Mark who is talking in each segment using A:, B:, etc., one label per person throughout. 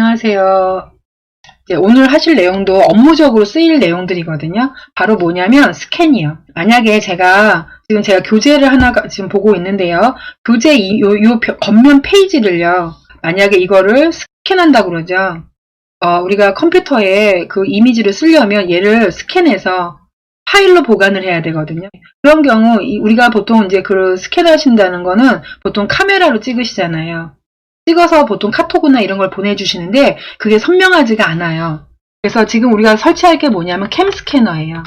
A: 안녕하세요. 오늘 하실 내용도 업무적으로 쓰일 내용들이거든요. 바로 뭐냐면 스캔이요. 만약에 제가 지금 제가 교재를 하나 가- 지금 보고 있는데요. 교재 이, 요, 요 벼- 겉면 페이지를요. 만약에 이거를 스캔한다고 그러죠. 어, 우리가 컴퓨터에 그 이미지를 쓰려면 얘를 스캔해서 파일로 보관을 해야 되거든요. 그런 경우 이- 우리가 보통 이제 그 스캔하신다는 거는 보통 카메라로 찍으시잖아요. 찍어서 보통 카톡이나 이런 걸 보내주시는데 그게 선명하지가 않아요. 그래서 지금 우리가 설치할 게 뭐냐면 캠 스캐너예요.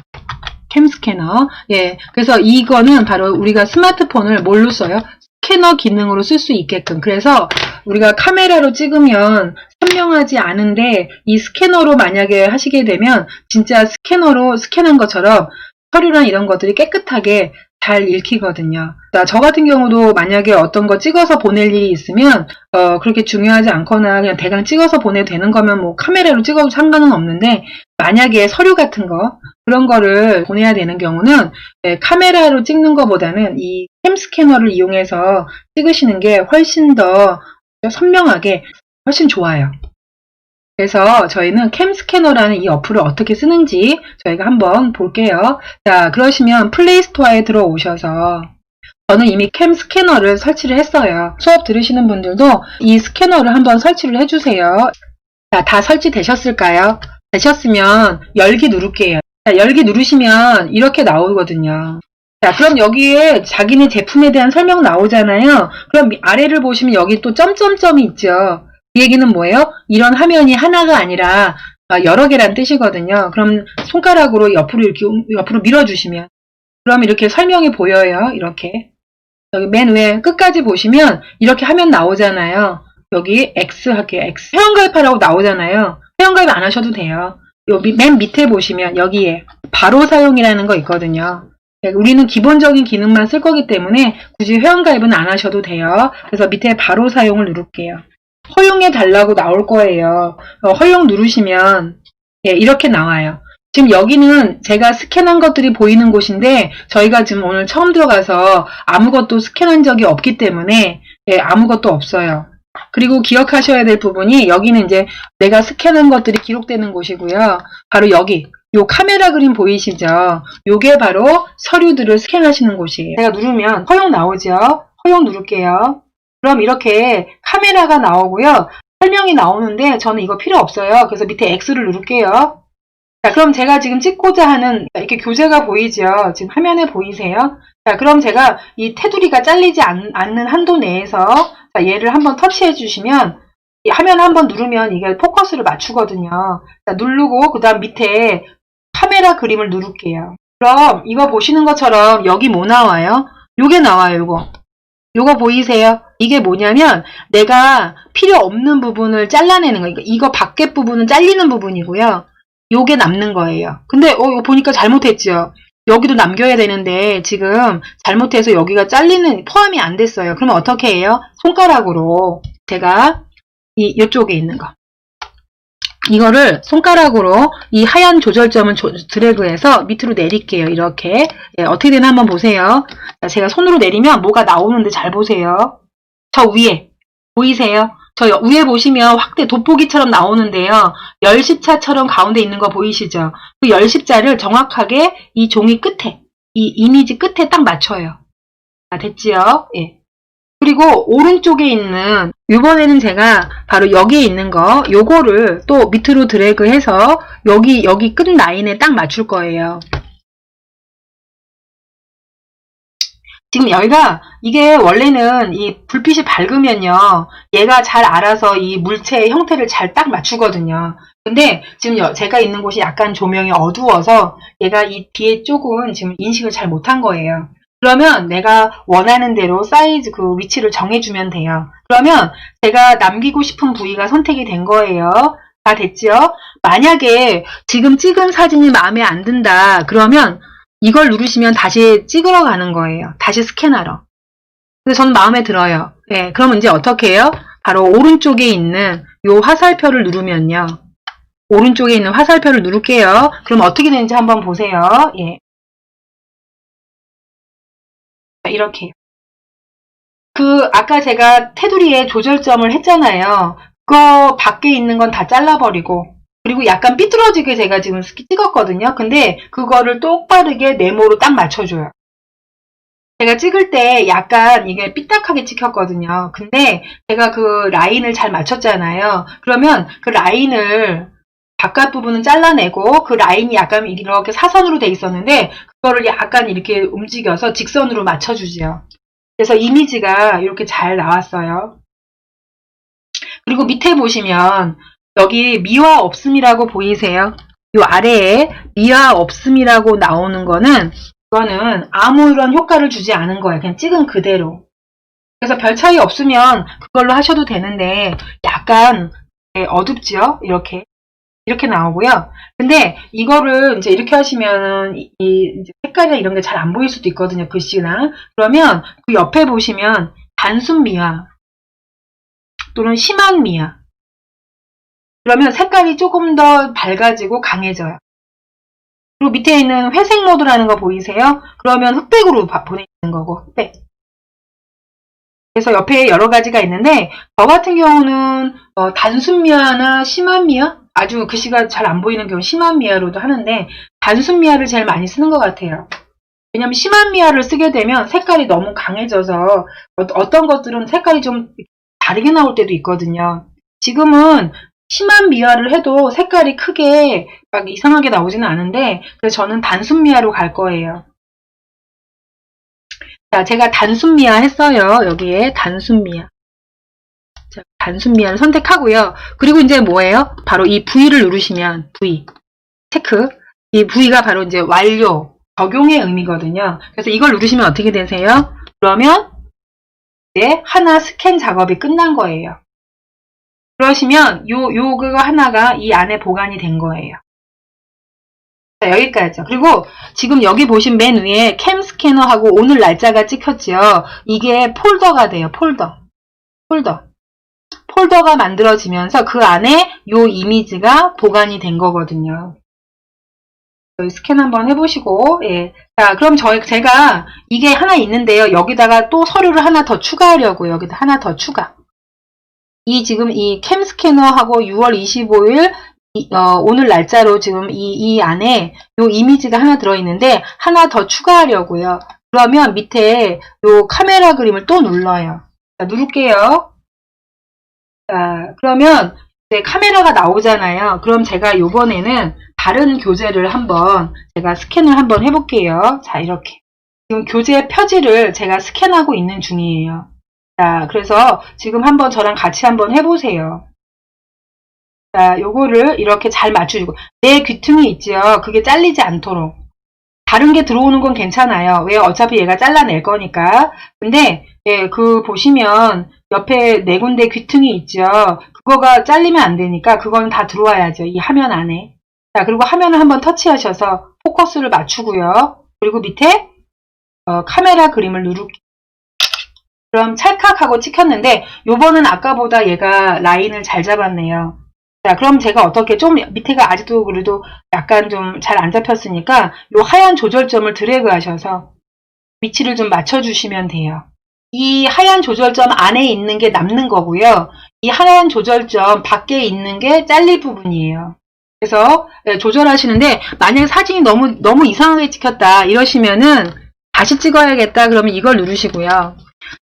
A: 캠 스캐너. 예. 그래서 이거는 바로 우리가 스마트폰을 뭘로 써요? 스캐너 기능으로 쓸 수 있게끔. 그래서 우리가 카메라로 찍으면 선명하지 않은데 이 스캐너로 만약에 하시게 되면 진짜 스캐너로 스캔한 것처럼 서류랑 이런 것들이 깨끗하게 잘 읽히거든요. 나- 저 같은 경우도 만약에 어떤 거 찍어서 보낼 일이 있으면 어, 그렇게 중요하지 않거나 그냥 대강 찍어서 보내도 되는 거면 뭐 카메라로 찍어도 상관은 없는데 만약에 서류 같은 거 그런 거를 보내야 되는 경우는 예, 카메라로 찍는 것보다는 이 캠 스캐너를 이용해서 찍으시는 게 훨씬 더 선명하게 훨씬 좋아요. 그래서 저희는 캠 스캐너라는 이 어플을 어떻게 쓰는지 저희가 한번 볼게요. 자, 그러시면 플레이스토어에 들어오셔서 저는 이미 캠 스캐너를 설치를 했어요. 수업 들으시는 분들도 이 스캐너를 한번 설치를 해주세요. 자, 다 설치되셨을까요? 되셨으면 열기 누를게요. 자, 열기 누르시면 이렇게 나오거든요. 자, 그럼 여기에 자기네 제품에 대한 설명 나오잖아요. 그럼 아래를 보시면 여기 또 점점점이 있죠. 그 얘기는 뭐예요? 이런 화면이 하나가 아니라 아, 여러 개란 뜻이거든요. 그럼 손가락으로 옆으로 이렇게 움- 옆으로 밀어주시면 그럼 이렇게 설명이 보여요. 이렇게 여기 맨 위에 끝까지 보시면 이렇게 화면 나오잖아요. 여기 X 할게요. X 회원가입하라고 나오잖아요. 회원가입 안 하셔도 돼요. 여기 맨 밑에 보시면 여기에 바로 사용이라는 거 있거든요. 네, 우리는 기본적인 기능만 쓸 거기 때문에 굳이 회원가입은 안 하셔도 돼요. 그래서 밑에 바로 사용을 누를게요. 허용해 달라고 나올 거예요. 어, 허용 누르시면 예, 이렇게 나와요. 지금 여기는 제가 스캔한 것들이 보이는 곳인데 저희가 지금 오늘 처음 들어가서 아무것도 스캔한 적이 없기 때문에 예, 아무것도 없어요. 그리고 기억하셔야 될 부분이 여기는 이제 내가 스캔한 것들이 기록되는 곳이고요. 바로 여기 요 카메라 그림 보이시죠? 요게 바로 서류들을 스캔하시는 곳이에요. 제가 누르면 허용 나오죠? 허용 누를게요. 그럼 이렇게 카메라가 나오고요. 설명이 나오는데 저는 이거 필요 없어요. 그래서 밑에 X를 누를게요. 자, 그럼 제가 지금 찍고자 하는 이렇게 교재가 보이죠? 지금 화면에 보이세요? 자, 그럼 제가 이 테두리가 잘리지 않, 는 한도 내에서 자, 얘를 한번 터치해 주시면 이 화면 한번 누르면 이게 포커스를 맞추거든요. 자, 누르고 그 다음 밑에 카메라 그림을 누를게요. 그럼 이거 보시는 것처럼 여기 뭐 나와요? 요게 나와요, 요거. 요거 보이세요? 이게 뭐냐면 내가 필요 없는 부분을 잘라내는 거예요. 이거 밖에 부분은 잘리는 부분이고요. 요게 남는 거예요. 근데 어 보니까 잘못했죠. 여기도 남겨야 되는데 지금 잘못해서 여기가 잘리는 포함이 안 됐어요. 그러면 어떻게 해요? 손가락으로 제가 이 이쪽에 있는 거 이거를 손가락으로 이 하얀 조절점을 조- 드래그해서 밑으로 내릴게요. 이렇게 예, 어떻게 되나 한번 보세요. 자, 제가 손으로 내리면 뭐가 나오는데 잘 보세요. 저 위에 보이세요? 저 여- 위에 보시면 확대 돋보기처럼 나오는데요. 열십자처럼 가운데 있는 거 보이시죠? 그 열십자를 정확하게 이 종이 끝에, 이 이미지 끝에 딱 맞춰요. 아, 됐지요? 예. 그리고 오른쪽에 있는, 이번에는 제가 바로 여기에 있는 거, 요거를 또 밑으로 드래그해서 여기, 여기 끝 라인에 딱 맞출 거예요. 지금 여기가 이게 원래는 이 불빛이 밝으면요 얘가 잘 알아서 이 물체의 형태를 잘 딱 맞추거든요. 근데 지금 여- 제가 있는 곳이 약간 조명이 어두워서 얘가 이 뒤에 쪽은 지금 인식을 잘 못한 거예요. 그러면 내가 원하는 대로 사이즈 그 위치를 정해주면 돼요. 그러면 제가 남기고 싶은 부위가 선택이 된 거예요. 다 됐죠? 만약에 지금 찍은 사진이 마음에 안 든다 그러면 이걸 누르시면 다시 찍으러 가는 거예요. 다시 스캔하러. 근데 저는 마음에 들어요. 예, 그럼 이제 어떻게 해요? 바로 오른쪽에 있는 요 화살표를 누르면요. 오른쪽에 있는 화살표를 누를게요. 그럼 어떻게 되는지 한번 보세요. 예. 자, 이렇게. 그, 아까 제가 테두리에 조절점을 했잖아요. 그거 밖에 있는 건 다 잘라버리고 그리고 약간 삐뚤어지게 제가 지금 찍었거든요. 근데 그거를 똑바르게 네모로 딱 맞춰줘요. 제가 찍을 때 약간 이게 삐딱하게 찍혔거든요. 근데 제가 그 라인을 잘 맞췄잖아요. 그러면 그 라인을 바깥 부분은 잘라내고 그 라인이 약간 이렇게 사선으로 돼 있었는데 그거를 약간 이렇게 움직여서 직선으로 맞춰주지요. 그래서 이미지가 이렇게 잘 나왔어요. 그리고 밑에 보시면 여기 미화 없음이라고 보이세요? 이 아래에 미화 없음이라고 나오는 거는 이거는 아무런 효과를 주지 않은 거예요. 그냥 찍은 그대로. 그래서 별 차이 없으면 그걸로 하셔도 되는데 약간 네, 어둡지요? 이렇게. 이렇게 나오고요. 근데 이거를 이제 이렇게 하시면 이, 색깔이나 이런 게 잘 안 보일 수도 있거든요. 글씨나. 그러면 그 옆에 보시면 단순 미화 또는 심한 미화 그러면 색깔이 조금 더 밝아지고 강해져요. 그리고 밑에 있는 회색 모드라는 거 보이세요? 그러면 흑백으로 바- 보내는 거고 흑백. 그래서 옆에 여러 가지가 있는데 저 같은 경우는 어, 단순 미화나 심한 미화 아주 글씨가 잘 안 보이는 경우 심한 미화로도 하는데 단순 미화를 제일 많이 쓰는 것 같아요. 왜냐면 심한 미화를 쓰게 되면 색깔이 너무 강해져서 어- 어떤 것들은 색깔이 좀 다르게 나올 때도 있거든요. 지금은 심한 미화를 해도 색깔이 크게 막 이상하게 나오지는 않은데 그래서 저는 단순 미화로 갈 거예요. 자, 제가 단순 미화 했어요. 여기에 단순 미화. 자, 단순 미화를 선택하고요. 그리고 이제 뭐예요? 바로 이 V를 누르시면 V 체크. 이 V가 바로 이제 완료 적용의 의미거든요. 그래서 이걸 누르시면 어떻게 되세요? 그러면 이제 하나 스캔 작업이 끝난 거예요. 그러시면 요, 요, 그거 하나가 이 안에 보관이 된 거예요. 자, 여기까지죠. 그리고 지금 여기 보신 맨 위에 캠 스캐너하고 오늘 날짜가 찍혔죠. 이게 폴더가 돼요. 폴더. 폴더. 폴더가 만들어지면서 그 안에 요 이미지가 보관이 된 거거든요. 스캔 한번 해보시고, 예. 자, 그럼 저희, 제가 이게 하나 있는데요. 여기다가 또 서류를 하나 더 추가하려고 여기다 하나 더 추가. 이 지금 이 캠 스캐너하고 6월 25일 이- 어, 오늘 날짜로 지금 이, 이 안에 요 이미지가 하나 들어있는데 하나 더 추가하려고요. 그러면 밑에 요 카메라 그림을 또 눌러요. 자, 누를게요. 자, 그러면 이제 카메라가 나오잖아요. 그럼 제가 요번에는 다른 교재를 한번 제가 스캔을 한번 해볼게요. 자, 이렇게. 지금 교재 표지를 제가 스캔하고 있는 중이에요. 자, 그래서 지금 한번 저랑 같이 한번 해보세요. 자, 요거를 이렇게 잘 맞추고 내 귀퉁이 있죠. 그게 잘리지 않도록. 다른 게 들어오는 건 괜찮아요. 왜? 어차피 얘가 잘라낼 거니까. 근데 예, 그 보시면 옆에 네 군데 귀퉁이 있죠. 그거가 잘리면 안 되니까 그건 다 들어와야죠. 이 화면 안에. 자, 그리고 화면을 한번 터치하셔서 포커스를 맞추고요. 그리고 밑에 어, 카메라 그림을 누를게요. 그럼 찰칵하고 찍혔는데 요번은 아까보다 얘가 라인을 잘 잡았네요. 자, 그럼 제가 어떻게 좀 밑에가 아직도 그래도 약간 좀 잘 안 잡혔으니까 요 하얀 조절점을 드래그 하셔서 위치를 좀 맞춰주시면 돼요. 이 하얀 조절점 안에 있는 게 남는 거고요. 이 하얀 조절점 밖에 있는 게 잘릴 부분이에요. 그래서 네, 조절하시는데 만약에 사진이 너무 너무 이상하게 찍혔다 이러시면은 다시 찍어야겠다 그러면 이걸 누르시고요.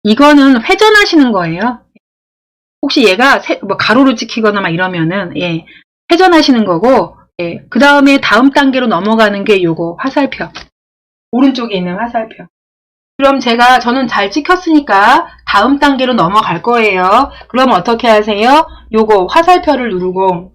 A: 이거는 회전하시는 거예요. 혹시 얘가 세- 뭐 가로로 찍히거나 막 이러면은 예, 회전하시는 거고 예, 그 다음에 다음 단계로 넘어가는 게 요거 화살표 오른쪽에 있는 화살표. 그럼 제가 저는 잘 찍혔으니까 다음 단계로 넘어갈 거예요. 그럼 어떻게 하세요? 요거 화살표를 누르고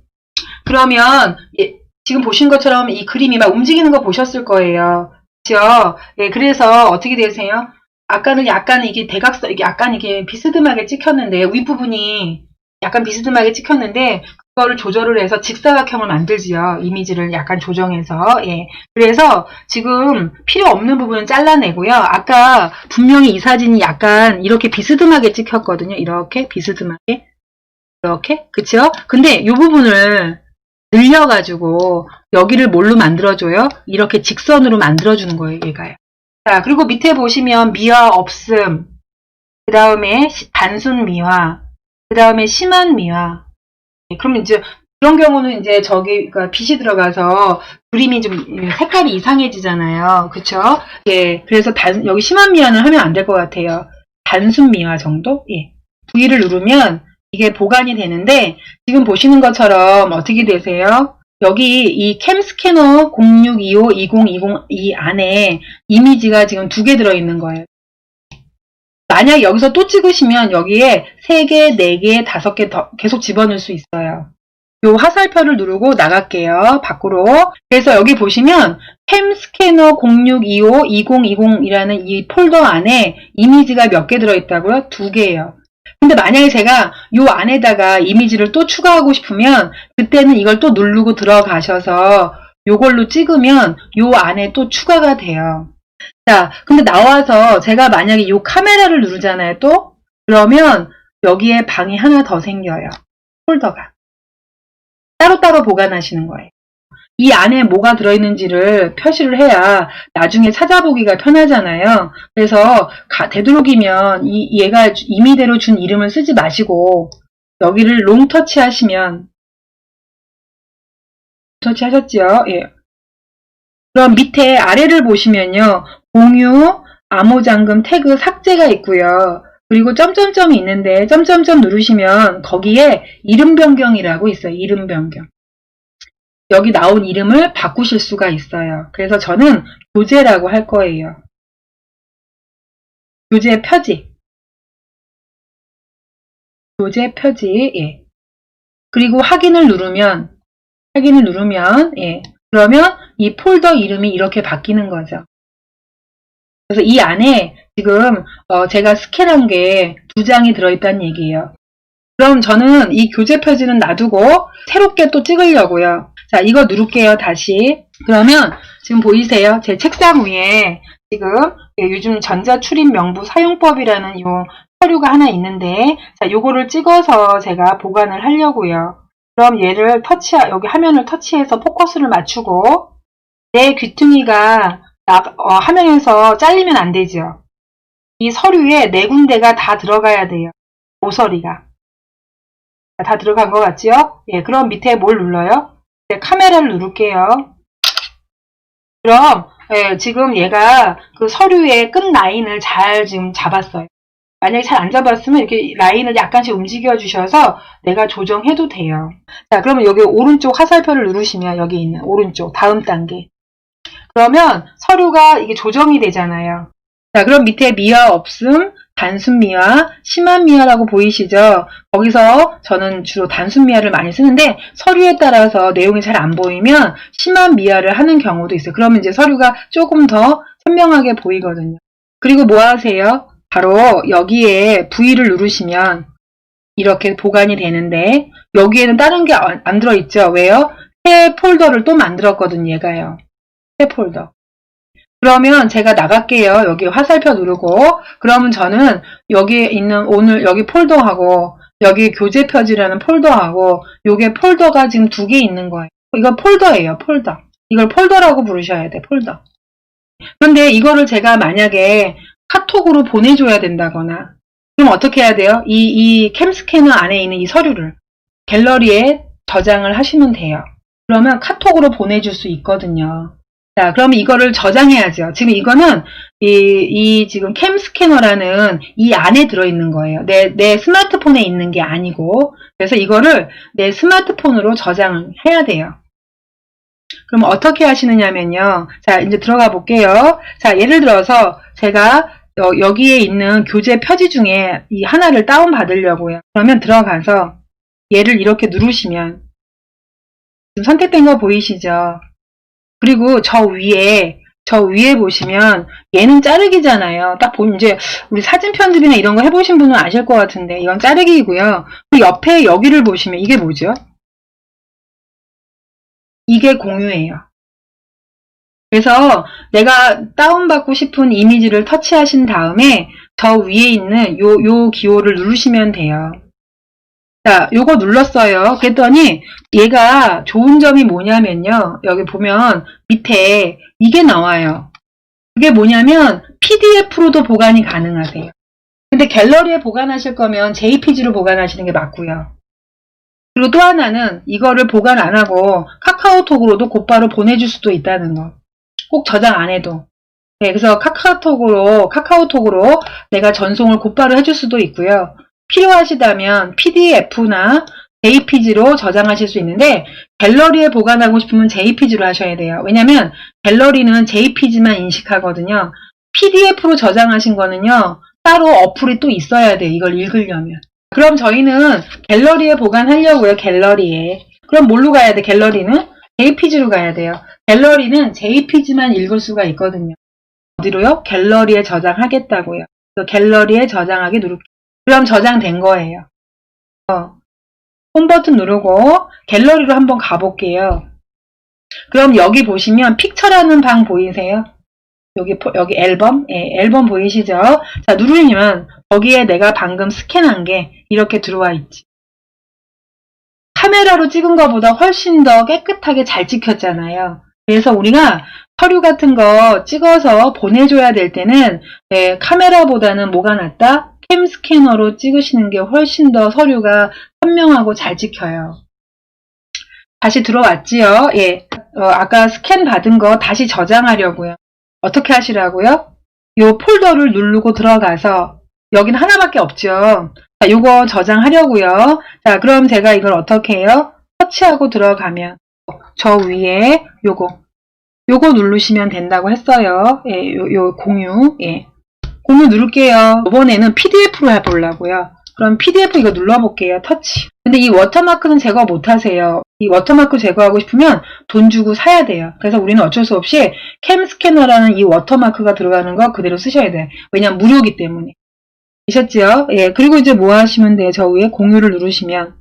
A: 그러면 예, 지금 보신 것처럼 이 그림이 막 움직이는 거 보셨을 거예요. 그렇죠? 예, 그래서 어떻게 되세요? 아까는 약간 이게 대각선, 이게 약간 이게 비스듬하게 찍혔는데, 윗부분이 약간 비스듬하게 찍혔는데, 그거를 조절을 해서 직사각형을 만들지요. 이미지를 약간 조정해서. 예. 그래서 지금 필요 없는 부분은 잘라내고요. 아까 분명히 이 사진이 약간 이렇게 비스듬하게 찍혔거든요. 이렇게 비스듬하게. 이렇게. 그쵸? 근데 이 부분을 늘려가지고 여기를 뭘로 만들어줘요? 이렇게 직선으로 만들어주는 거예요. 얘가요. 자, 그리고 밑에 보시면 미화 없음, 그 다음에 단순 미화, 그 다음에 심한 미화, 예, 그러면 이제 그런 경우는 이제 저기 그러니까 빛이 들어가서 그림이 좀 색깔이 이상해지잖아요. 그쵸? 예. 그래서 단, 여기 심한 미화는 하면 안 될 것 같아요. 단순 미화 정도? 예. V를 누르면 이게 보관이 되는데 지금 보시는 것처럼 어떻게 되세요? 여기 이 캠 스캐너 0625-2020 이 안에 이미지가 지금 두 개 들어있는 거예요. 만약 여기서 또 찍으시면 여기에 3개, 4개, 5개 더 계속 집어넣을 수 있어요. 요 화살표를 누르고 나갈게요. 밖으로. 그래서 여기 보시면 캠 스캐너 0625-2020이라는 이 폴더 안에 이미지가 몇 개 들어있다고요? 두 개예요. 근데 만약에 제가 요 안에다가 이미지를 또 추가하고 싶으면 그때는 이걸 또 누르고 들어가셔서 요걸로 찍으면 요 안에 또 추가가 돼요. 자, 근데 나와서 제가 만약에 요 카메라를 누르잖아요, 또? 그러면 여기에 방이 하나 더 생겨요. 폴더가. 따로따로 보관하시는 거예요. 이 안에 뭐가 들어있는지를 표시를 해야 나중에 찾아보기가 편하잖아요. 그래서 가- 되도록이면 이, 얘가 주- 임의대로 준 이름을 쓰지 마시고 여기를 롱 터치 하시면 터치 하셨죠? 예. 그럼 밑에 아래를 보시면요. 공유, 암호 잠금 태그 삭제가 있고요. 그리고 점점점이 있는데 점점점 누르시면 거기에 이름 변경이라고 있어요. 이름 변경. 여기 나온 이름을 바꾸실 수가 있어요. 그래서 저는 교재라고 할 거예요. 교재 표지. 교재 표지. 예. 그리고 확인을 누르면 확인을 누르면 예. 그러면 이 폴더 이름이 이렇게 바뀌는 거죠. 그래서 이 안에 지금 어, 제가 스캔한 게 두 장이 들어있다는 얘기예요. 그럼 저는 이 교재 표지는 놔두고 새롭게 또 찍으려고요. 자, 이거 누를게요, 다시. 그러면 지금 보이세요? 제 책상 위에 지금 예, 요즘 전자출입 명부 사용법이라는 요 서류가 하나 있는데 자, 요거를 찍어서 제가 보관을 하려고요. 그럼 얘를 터치, 여기 화면을 터치해서 포커스를 맞추고 내 귀퉁이가 나- 어, 화면에서 잘리면 안 되죠. 이 서류에 네 군데가 다 들어가야 돼요. 모서리가. 자, 다 들어간 것 같지요? 예, 그럼 밑에 뭘 눌러요? 네, 카메라를 누를게요. 그럼 예, 지금 얘가 그 서류의 끝 라인을 잘 지금 잡았어요. 만약에 잘 안 잡았으면 이렇게 라인을 약간씩 움직여 주셔서 내가 조정해도 돼요. 자, 그러면 여기 오른쪽 화살표를 누르시면 여기 있는 오른쪽 다음 단계. 그러면 서류가 이게 조정이 되잖아요. 자, 그럼 밑에 미화 없음, 단순 미화, 심한 미화라고 보이시죠? 거기서 저는 주로 단순 미화를 많이 쓰는데 서류에 따라서 내용이 잘 안 보이면 심한 미화를 하는 경우도 있어요. 그러면 이제 서류가 조금 더 선명하게 보이거든요. 그리고 뭐 하세요? 바로 여기에 V를 누르시면 이렇게 보관이 되는데 여기에는 다른 게 안 들어있죠. 왜요? 새 폴더를 또 만들었거든요. 얘가요. 새 폴더. 그러면 제가 나갈게요. 여기 화살표 누르고 그러면 저는 여기에 있는 오늘 여기 폴더하고 여기 교재 표지라는 폴더하고 요게 폴더가 지금 두 개 있는 거예요. 이거 폴더예요. 폴더. 이걸 폴더라고 부르셔야 돼. 폴더. 그런데 이거를 제가 만약에 카톡으로 보내줘야 된다거나 그럼 어떻게 해야 돼요? 이, 이 캠스캐너 안에 있는 이 서류를 갤러리에 저장을 하시면 돼요. 그러면 카톡으로 보내줄 수 있거든요. 자, 그럼 이거를 저장해야죠. 지금 이거는 이, 이 지금 캠 스캐너라는 이 안에 들어있는 거예요. 내, 내 스마트폰에 있는 게 아니고. 그래서 이거를 내 스마트폰으로 저장을 해야 돼요. 그럼 어떻게 하시느냐면요. 자, 이제 들어가 볼게요. 자, 예를 들어서 제가 여- 여기에 있는 교재 표지 중에 이 하나를 다운 받으려고요. 그러면 들어가서 얘를 이렇게 누르시면 지금 선택된 거 보이시죠? 그리고 저 위에 저 위에 보시면 얘는 자르기잖아요. 딱 보면 이제 우리 사진 편집이나 이런 거 해보신 분은 아실 것 같은데 이건 자르기이고요. 그 옆에 여기를 보시면 이게 뭐죠? 이게 공유예요. 그래서 내가 다운받고 싶은 이미지를 터치하신 다음에 저 위에 있는 요, 요 기호를 누르시면 돼요. 자, 요거 눌렀어요. 그랬더니 얘가 좋은 점이 뭐냐면요. 여기 보면 밑에 이게 나와요. 그게 뭐냐면 PDF로도 보관이 가능하세요. 근데 갤러리에 보관하실 거면 JPG로 보관하시는 게 맞고요. 그리고 또 하나는 이거를 보관 안 하고 카카오톡으로도 곧바로 보내줄 수도 있다는 거. 꼭 저장 안 해도. 네, 그래서 카카오톡으로, 카카오톡으로 내가 전송을 곧바로 해줄 수도 있고요. 필요하시다면 PDF나 JPG로 저장하실 수 있는데 갤러리에 보관하고 싶으면 JPG로 하셔야 돼요. 왜냐면 갤러리는 JPG만 인식하거든요. PDF로 저장하신 거는요. 따로 어플이 또 있어야 돼요. 이걸 읽으려면. 그럼 저희는 갤러리에 보관하려고요. 갤러리에. 그럼 뭘로 가야 돼? 갤러리는? JPG로 가야 돼요. 갤러리는 JPG만 읽을 수가 있거든요. 어디로요? 갤러리에 저장하겠다고요. 갤러리에 저장하기 누르기. 그럼 저장된 거예요. 어. 홈 버튼 누르고 갤러리로 한번 가볼게요. 그럼 여기 보시면 픽처라는 방 보이세요? 여기 포- 여기 앨범, 예, 앨범 보이시죠? 자 누르면 거기에 내가 방금 스캔한 게 이렇게 들어와 있지. 카메라로 찍은 것보다 훨씬 더 깨끗하게 잘 찍혔잖아요. 그래서 우리가 서류 같은 거 찍어서 보내줘야 될 때는 네, 카메라보다는 뭐가 낫다? 캠 스캐너로 찍으시는 게 훨씬 더 서류가 선명하고 잘 찍혀요. 다시 들어왔지요? 예. 어, 아까 스캔 받은 거 다시 저장하려고요. 어떻게 하시라고요? 요 폴더를 누르고 들어가서 여긴 하나밖에 없죠. 자, 요거 저장하려고요. 자, 그럼 제가 이걸 어떻게 해요? 터치하고 들어가면 저 위에 요거 요거 누르시면 된다고 했어요. 예, 요, 요 공유. 예. 공유 누를게요. 이번에는 PDF로 해보려고요. 그럼 PDF 이거 눌러볼게요. 터치. 근데 이 워터마크는 제거 못하세요. 이 워터마크 제거하고 싶으면 돈 주고 사야 돼요. 그래서 우리는 어쩔 수 없이 캠 스캐너라는 이 워터마크가 들어가는 거 그대로 쓰셔야 돼요. 왜냐면 무료이기 때문에. 되셨죠? 예. 그리고 이제 뭐 하시면 돼요? 저 위에 공유를 누르시면.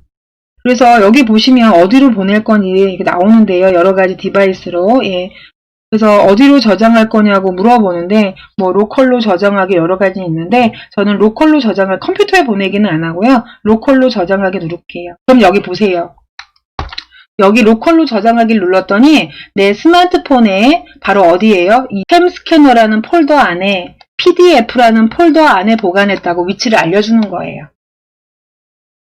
A: 그래서 여기 보시면 어디로 보낼 이렇게 나오는데요. 여러 가지 디바이스로. 예. 그래서 어디로 저장할 거냐고 물어보는데 뭐 로컬로 저장하기 여러 가지 있는데 저는 로컬로 저장할 컴퓨터에 보내기는 안 하고요. 로컬로 저장하기 누를게요. 그럼 여기 보세요. 여기 로컬로 저장하기를 눌렀더니 내 스마트폰에 바로 어디에요? 이캠 스캐너라는 폴더 안에 PDF라는 폴더 안에 보관했다고 위치를 알려주는 거예요.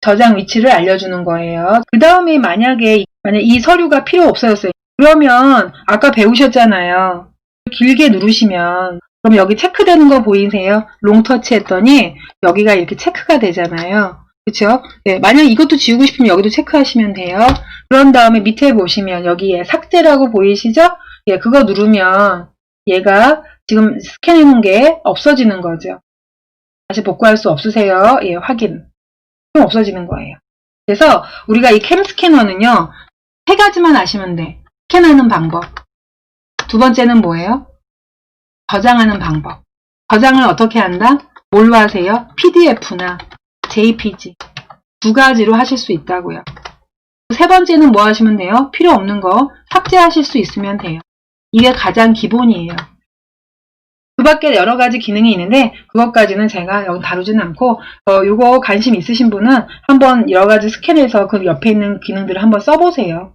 A: 저장 위치를 알려주는 거예요. 그 다음에 만약에 만약 이 서류가 필요 없어졌어요. 그러면 아까 배우셨잖아요. 길게 누르시면 그럼 여기 체크되는 거 보이세요? 롱 터치 했더니 여기가 이렇게 체크가 되잖아요. 그렇죠? 네, 만약 이것도 지우고 싶으면 여기도 체크하시면 돼요. 그런 다음에 밑에 보시면 여기에 삭제라고 보이시죠? 예, 그거 누르면 얘가 지금 스캔해 놓은 게 없어지는 거죠. 다시 복구할 수 없으세요? 예, 확인. 그럼 없어지는 거예요. 그래서 우리가 이 캠 스캐너는요, 세 가지만 아시면 돼. 스캔하는 방법. 두 번째는 뭐예요? 저장하는 방법. 저장을 어떻게 한다? 뭘로 하세요? PDF나 JPG. 두 가지로 하실 수 있다고요. 세 번째는 뭐 하시면 돼요? 필요 없는 거 삭제하실 수 있으면 돼요. 이게 가장 기본이에요. 그 밖에 여러 가지 기능이 있는데 그것까지는 제가 여기 다루지는 않고 어, 요거 관심 있으신 분은 한번 여러 가지 스캔해서 그 옆에 있는 기능들을 한번 써보세요.